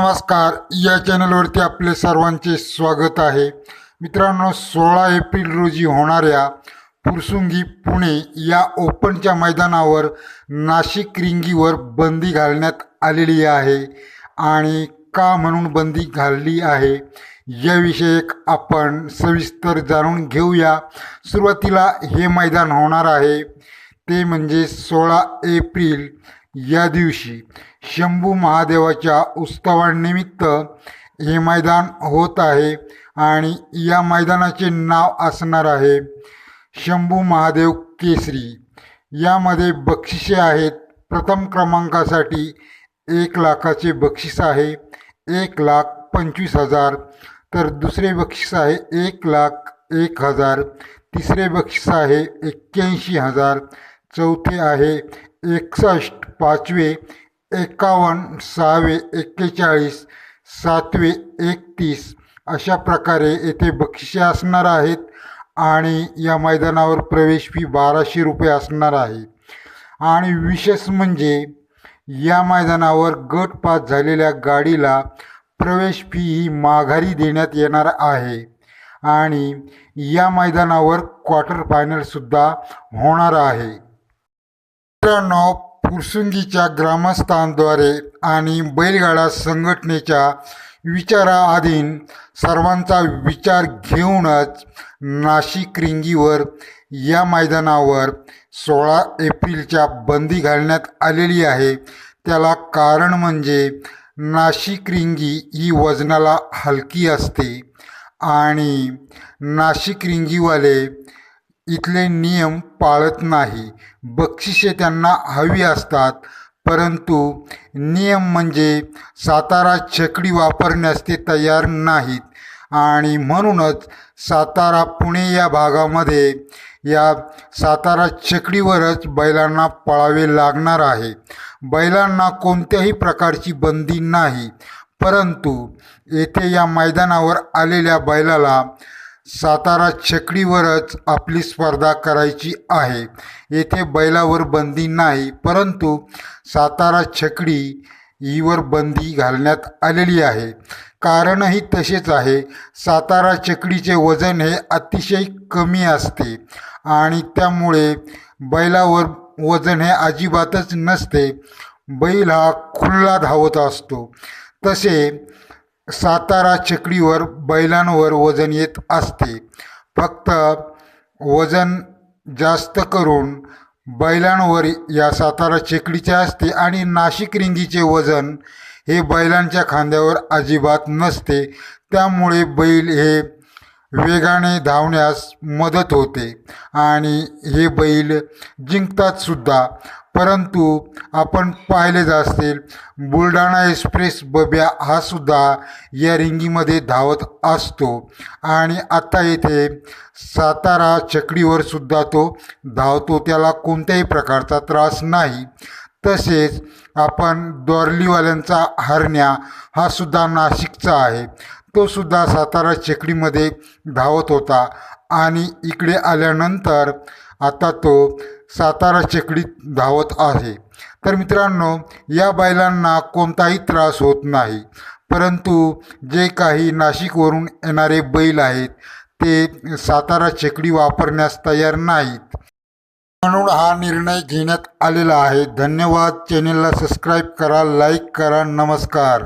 नमस्कार या चॅनलवरती आपले सर्वांचे स्वागत आहे. मित्रांनो सोळा एप्रिल रोजी होणाऱ्या पुरसुंगी पुणे या ओपनच्या मैदानावर नाशिक रिंगीवर बंदी घालण्यात आलेली आहे आणि का म्हणून बंदी घालली आहे याविषयक आपण सविस्तर जाणून घेऊया. सुरुवातीला हे मैदान होणार आहे. ते म्हणजे सोळा एप्रिल या दिवशी शंभू महादेवाच्या उत्सवानिमित्त हे मैदान होत आहे आणि या मैदानाचे नाव असणार आहे शंभू महादेव केसरी. यामध्ये बक्षिसे आहेत. प्रथम क्रमांकासाठी एक लाखाचे बक्षीस आहे. एक लाख पंचवीस हजार. तर दुसरे बक्षीस आहे एक लाख एक हजार. तिसरे बक्षीस आहे एक्क्याऐंशी हजार. चौथे आहे एकसष्ट पाचवे एकावन्न सहावे एक्केचाळीस सातवे एकतीस अशा प्रकारे येथे बक्षिसे असणार आहेत आणि या मैदानावर प्रवेश फी बाराशे रुपये असणार आहे. आणि विशेष म्हणजे या मैदानावर गट पास झालेल्या गाडीला प्रवेश फी ही माघारी देण्यात येणार आहे. आणि या मैदानावर क्वार्टर फायनलसुद्धा होणार आहे. मित्रांनो फुरसुंगीच्या ग्रामस्थांद्वारे आणि बैलगाडा संघटनेच्या विचाराधीन सर्वांचा विचार घेऊनच नाशिक रिंगीवर या मैदानावर सोळा एप्रिलच्या बंदी घालण्यात आलेली आहे. त्याला कारण म्हणजे नाशिक रिंगी ही वजनाला हलकी असते आणि नाशिक रिंगीवाले इथले नियम पाळत नाही. बक्षिसे त्यांना हवी असतात. परंतु नियम म्हणजे सातारा छकडी वापरण्यास ते तयार नाहीत. आणि म्हणूनच सातारा पुणे या भागामध्ये या सातारा छकडीवरच बैलांना पळावे लागणार आहे. बैलांना कोणत्याही प्रकारची बंदी नाही. परंतु येथे या मैदानावर आलेल्या बैलाला सातारा छकडीवरच आपली स्पर्धा करायची आहे. येथे बैलावर बंदी नाही परंतु सातारा छकडी हीवर बंदी घालण्यात आलेली आहे. कारणही तसेच आहे. सातारा चकडीचे वजन हे अतिशय कमी असते आणि त्यामुळे बैलावर वजन हे अजिबातच नसते. बैल हा खुल्ला धावत असतो. तसे सातारा चकडीवर बैलांवर वजन येत असते. फक्त वजन जास्त करून बैलांवर या सातारा चेकडीचे असते आणि नाशिक रिंगीचे वजन हे बैलांच्या खांद्यावर अजिबात नसते. त्यामुळे बैल हे वेगाने धावण्यास मदत होते. आणि हे बैल जिंकतात सुद्धा. परंतु आपण पाहिलेच असतील बुलढाणा एक्सप्रेस बब्या हा सुद्धा या रिंगीमध्ये धावत असतो. आणि आत्ता येथे सातारा चकडीवर सुद्धा तो धावतो. त्याला कोणत्याही प्रकारचा त्रास नाही. तसेच आपण दोरलीवाल्यांचा हरण्या हा सुद्धा नाशिकचा आहे. तो सुद्धा सातारा चेकडीमध्ये धावत होता आणि इकडे आल्यानंतर आता तो सातारा चेकडीत धावत आहे. तर मित्रांनो या बैलांना कोणताही त्रास होत नाही. परंतु जे काही नाशिकवरून येणारे बैल आहेत ते सातारा चेकडी वापरण्यास तयार नाहीत. म्हणून हा निर्णय घेण्यात आलेला आहे. धन्यवाद. चॅनेलला सबस्क्राईब करा लाईक करा. नमस्कार.